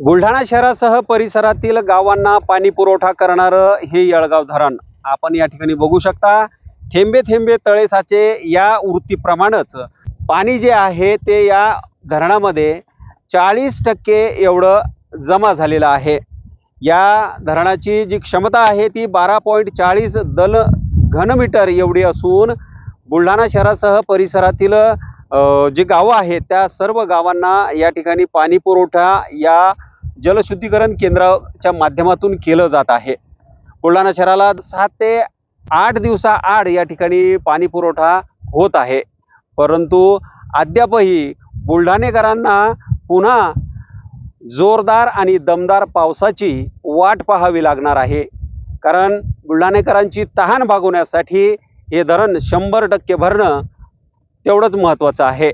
बुलढाणा शहरासह परिसरातील गावांना पाणी पुरवठा करणारं हे येळगाव धरण. आपण या ठिकाणी बघू शकता थेंबे थेंबे तळे साचे या वृत्तीप्रमाणेच पाणी जे आहे ते या धरणामध्ये चाळीस टक्के एवढं जमा झालेलं आहे. या धरणाची जी क्षमता आहे ती बारा पॉईंट चाळीस दल घनमीटर एवढी असून बुलढाणा शहरासह परिसरातील जे जी गावं आहेत त्या सर्व गावांना या ठिकाणी पाणी पुरवठा या जलशुद्धीकरण केंद्राच्या माध्यमातून केलं जात आहे. बुलढाणा शहराला सात ते आठ दिवसाआड या ठिकाणी पाणी पुरवठा होत आहे. परंतु अद्यापही बुलढाणेकरांना पुन्हा जोरदार आणि दमदार पावसाची वाट पाहावी लागणार आहे. कारण बुलढाणेकरांची तहान भागवण्यासाठी हे धरण शंभर टक्के भरणं तेवढंच महत्त्वाचं आहे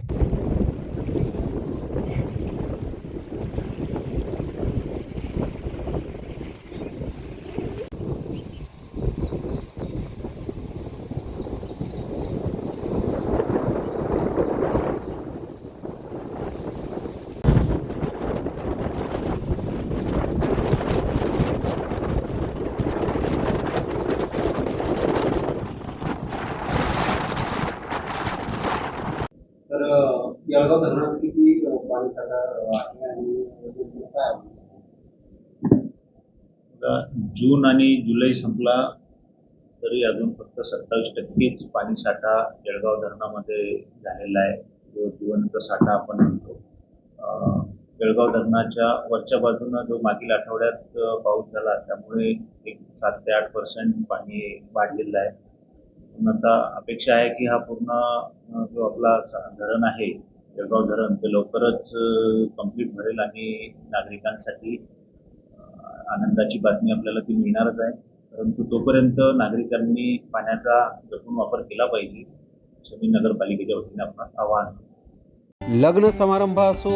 तर जळगाव धरणात किती पाणी साठा आहे आणि काय जून आणि जुलै संपला तरी अजून फक्त सत्तावीस टक्केच पाणी साठा जळगाव धरणामध्ये झालेला आहे. जो जिवंत साठा आपण म्हणतो. जळगाव धरणाच्या वरच्या बाजूनं जो मागील आठवड्यात पाऊस झाला त्यामुळे एक सात ते आठ पर्सेंट पाणी वाढलेलं आहे. पण आता अपेक्षा आहे की हा पूर्ण जो आपला धरण आहे जळगाव धरण ते लवकरच कंप्लीट भरेल आणि नागरिकांसाठी आनंदाची बातमी आपल्याला ती मिळणारच आहे. परंतु तोपर्यंत नागरिकांनी पाण्याचा जपून वापर केला पाहिजे. असं मी नगरपालिकेच्या वतीने आपणास आवाहन लग्न समारंभ असो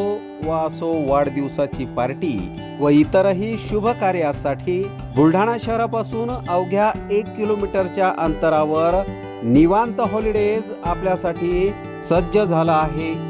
वा असो वाढदिवसाची पार्टी व इतरही शुभ कार्यासाठी बुलढाणा शहरापासून अवघ्या एक किलोमीटरच्या अंतरावर निवांत हॉलिडेज आपल्यासाठी सज्ज झाला आहे.